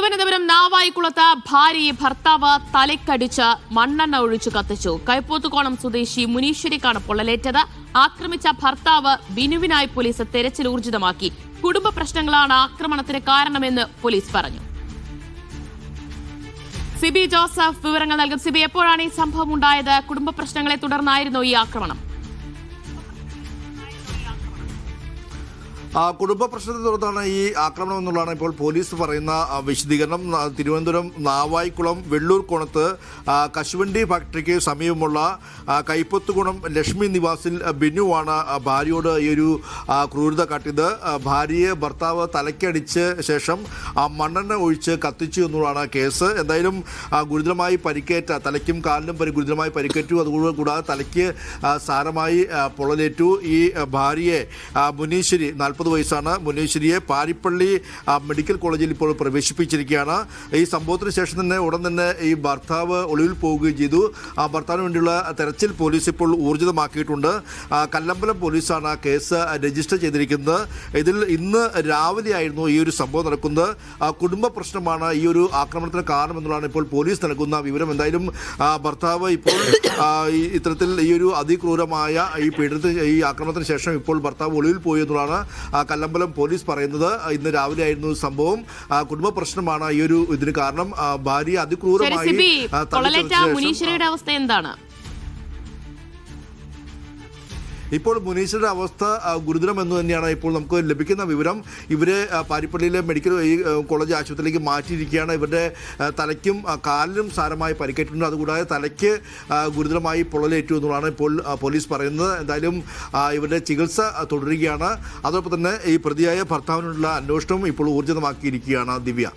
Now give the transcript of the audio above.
തിരുവനന്തപുരം നാവായിക്കുളത്ത് ഭാര്യയെ ഭർത്താവ് തലക്കടിച്ച് മണ്ണെണ്ണ ഒഴിച്ചു കത്തിച്ചു. കൈപ്പോത്തുകോണം സ്വദേശി മുനീശ്വരിക്കാണ് പൊള്ളലേറ്റത്. ആക്രമിച്ച ഭർത്താവ് ബിനുവിനായി പോലീസ് തെരച്ചിൽ ഊർജിതമാക്കി. കുടുംബ പ്രശ്നങ്ങളാണ് ആക്രമണത്തിന് കാരണമെന്ന് പോലീസ് പറഞ്ഞു. സിബി ജോസഫ് വിവരങ്ങൾ നൽകും. സിബി എപ്പോഴാണ് ഈ സംഭവം ഉണ്ടായത്? കുടുംബ പ്രശ്നങ്ങളെ തുടർന്നായിരുന്നു ഈ ആക്രമണം. കുടുംബ പ്രശ്നത്തെ തുടർന്നാണ് ഈ ആക്രമണം എന്നുള്ളതാണ് ഇപ്പോൾ പോലീസ് പറയുന്ന വിശദീകരണം. തിരുവനന്തപുരം നാവായിക്കുളം വെള്ളൂർ കോണത്ത് കശുവണ്ടി ഫാക്ടറിക്ക് സമീപമുള്ള കൈപ്പത്തുകുണം ലക്ഷ്മി നിവാസിൽ ബിനുവാണ് ഭാര്യയോട് ഈ ഒരു ക്രൂരത കാട്ടിയത്. ഭാര്യയെ ഭർത്താവ് തലക്കടിച്ച് ശേഷം മണ്ണെണ്ണ ഒഴിച്ച് കത്തിച്ചു എന്നുള്ളതാണ് കേസ്. എന്തായാലും ഗുരുതരമായി പരിക്കേറ്റ തലയ്ക്കും കാലിനും പരി ഗുരുതരമായി പരിക്കേറ്റു. അതുകൂടാതെ കൂടാതെ തലയ്ക്ക് സാരമായി പൊള്ളലേറ്റു. ഈ ഭാര്യയെ മുനീശ്വരി മുനീശ്വരി നാൽപ്പത് വയസ്സാണ് മുനേശ്വരിയെ പാരിപ്പള്ളി മെഡിക്കൽ കോളേജിൽ ഇപ്പോൾ പ്രവേശിപ്പിച്ചിരിക്കുകയാണ്. ഈ സംഭവത്തിന് ശേഷം തന്നെ ഉടൻ തന്നെ ഈ ഭർത്താവ് ഒളിവിൽ പോവുകയും ചെയ്തു. ആ ഭർത്താവിന് വേണ്ടിയുള്ള തെരച്ചിൽ പോലീസ് ഇപ്പോൾ ഊർജിതമാക്കിയിട്ടുണ്ട്. കല്ലമ്പലം പോലീസാണ് കേസ് രജിസ്റ്റർ ചെയ്തിരിക്കുന്നത്. ഇതിൽ ഇന്ന് രാവിലെയായിരുന്നു ഈ ഒരു സംഭവം നടക്കുന്നത്. കുടുംബ പ്രശ്നമാണ് ഈ ഒരു ആക്രമണത്തിന് കാരണമെന്നുള്ളതാണ് ഇപ്പോൾ പോലീസ് നൽകുന്ന വിവരം. എന്തായാലും ഭർത്താവ് ഇപ്പോൾ ഇത്തരത്തിൽ ഈ ഒരു അതിക്രൂരമായ ഈ പീഡനത്തിന് ഈ ആക്രമണത്തിന് ശേഷം ഇപ്പോൾ ഭർത്താവ് ഒളിവിൽ പോയി എന്നുള്ളതാണ് കല്ലമ്പലം പോലീസ് പറയുന്നത് ഇന്ന് രാവിലെ ആയിരുന്നു സംഭവം. കുടുംബ പ്രശ്നമാണ് ഈ ഒരു ഇതിന് കാരണം. ഭാര്യ അതിക്രൂരമായി മുനീശ്വരയുടെ അവസ്ഥ എന്താണ്? ഇപ്പോൾ മുനീഷിന്റെ അവസ്ഥ ഗുരുതരം എന്ന് തന്നെയാണ് ഇപ്പോൾ നമുക്ക് ലഭിക്കുന്ന വിവരം. ഇവരെ പാരിപ്പള്ളിയിലെ മെഡിക്കൽ കോളേജ് ആശുപത്രിയിലേക്ക് മാറ്റിയിരിക്കുകയാണ്. ഇവരുടെ തലയ്ക്കും ആ, കാലിനും സാരമായി പരിക്കേറ്റിട്ടുണ്ട്. അതുകൂടാതെ തലയ്ക്ക് ഗുരുതരമായി പൊള്ളലേറ്റു എന്നുള്ളതാണ് ഇപ്പോൾ പോലീസ് പറയുന്നത്. എന്തായാലും ഇവരുടെ ചികിത്സ തുടരുകയാണ്. അതോടൊപ്പം തന്നെ ഈ പ്രതിയായ ഭർത്താവിനുള്ള അന്വേഷണം ഇപ്പോൾ ഊർജിതമാക്കിയിരിക്കുകയാണ് ദിവ്യ.